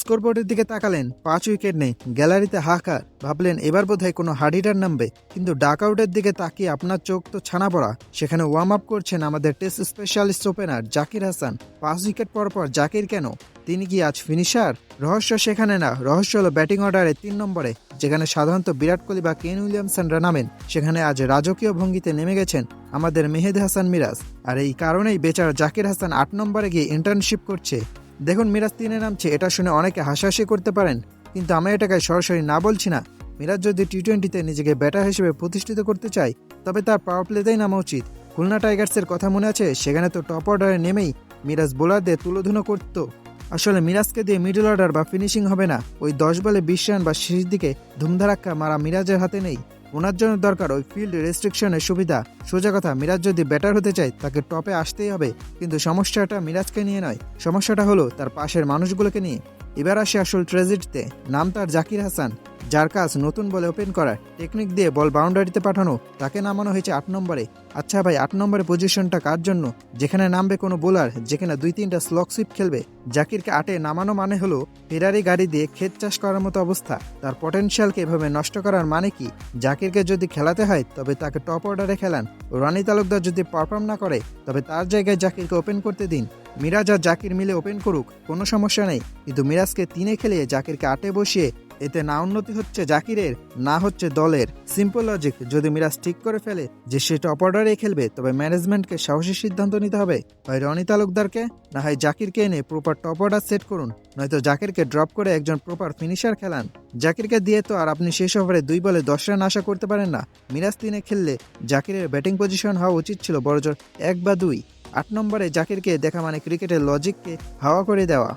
স্কোরবোর্ডের দিকে তাকালেন, পাঁচ উইকেট নেই। গ্যালারিতে হাহাকার, ভাবলেন এবার বোধহয় কোনো হার্ডিটার নামবে। কিন্তু ডাক আউটের দিকে তাকিয়ে আপনার চোখ তো ছানা পড়া। সেখানে ওয়ার্ম আপ করছেন আমাদের test specialist opener Zakir Hasan. পাঁচ উইকেট পর পর জাকির কেন? তিনি কি আজ ফিনিশার রহস্য সেখানে না, রহস্য হলো ব্যাটিং অর্ডারে তিন নম্বরে, যেখানে সাধারণত বিরাট কোহলি বা কেন উইলিয়ামসনরা নামেন। সেখানে আজ রাজকীয় ভঙ্গিতে নেমে গেছেন আমাদের মেহেদ হাসান মিরাজ। আর এই কারণেই বেচার জাকির হাসান আট নম্বরে গিয়ে ইন্টার্নশিপ করছে। দেখুন, মিরাজ তিনে নামছে, এটা শুনে অনেকে হাসাহাসি করতে পারেন, কিন্তু আমি এটাকে সরাসরি না বলছি না। মিরাজ যদি টি টোয়েন্টিতে নিজেকে ব্যাটার হিসেবে প্রতিষ্ঠিত করতে চায়, তবে তার পাওয়ার প্লেতেই নামা উচিত। খুলনা টাইগার্সের কথা মনে আছে? সেখানে তো টপ অর্ডারে নেমেই মিরাজ বোলারদের তুলোধুনো করতো। আসলে মিরাজকে দিয়ে মিডল অর্ডার বা ফিনিশিং হবে না। ওই দশ বলে বিশ রান বা শেষ দিকে ধুমধারাক্কা মারা মিরাজের হাতে নেই। ওনার জন্য দরকার ওই ফিল্ড রেস্ট্রিকশনের সুবিধা। সোজা কথা, মিরাজ যদি ব্যাটার হতে চায়, তাকে টপে আসতেই হবে। কিন্তু সমস্যাটা মিরাজকে নিয়ে নয়। সমস্যাটা হলো তার পাশের মানুষগুলোকে নিয়ে। এবার আসে আসল ট্রেজেডিতে নাম তার জাকির হাসান। যার কাজ নতুন বলে ওপেন করা টেকনিক দিয়ে বল বাউন্ডারিতে পাঠানো, তাকে নামানো হয়েছে আট নম্বরে। আচ্ছা ভাই, আট নম্বরের পজিশনটা কার জন্য? যেখানে নামবে কোনো বোলার যেখানে দুই তিনটা স্লক সুইপ খেলবে। জাকিরকে আটে নামানো মানে হলো ফেরারি গাড়ি দিয়ে ক্ষেত চাষ করার মতো অবস্থা। তার পটেনশিয়ালকে এভাবে নষ্ট করার মানে কি? জাকিরকে যদি খেলাতে হয়, তবে তাকে টপ অর্ডারে খেলান। রানি তালুকদার যদি পারফর্ম না করে, তবে তার জায়গায় জাকিরকে ওপেন করতে দিন। মিরাজ আর জাকির মিলে ওপেন করুক, কোনো সমস্যা নেই। কিন্তু মিরাজকে তিনে খেলিয়ে জাকিরকে আটে বসিয়ে এতে না উন্নতি হচ্ছে জাকিরের, না হচ্ছে দলের। সিম্পল লজিক যদি মিরাজ ঠিক করে ফেলে যে সে টপ অর্ডারে খেলবে, তবে ম্যানেজমেন্টকে সাহসী সিদ্ধান্ত নিতে হবে। হয় রনি তালুকদারকে, না হয় জাকিরকে এনে প্রপার টপ অর্ডার সেট করুন, নয়তো জাকিরকে ড্রপ করে একজন প্রপার ফিনিশার খেলান। জাকিরকে দিয়ে তো আর আপনি শেষ ওভারে দুই বলে দশ রান আশা করতে পারেন না। মিরাজ তিনে খেললে জাকিরের ব্যাটিং পজিশন হওয়া উচিত ছিল বড়জোর এক বা দুই। আট নম্বরে জাকিরকে দেখা মানে ক্রিকেটের লজিককে হাওয়া করে দেওয়া।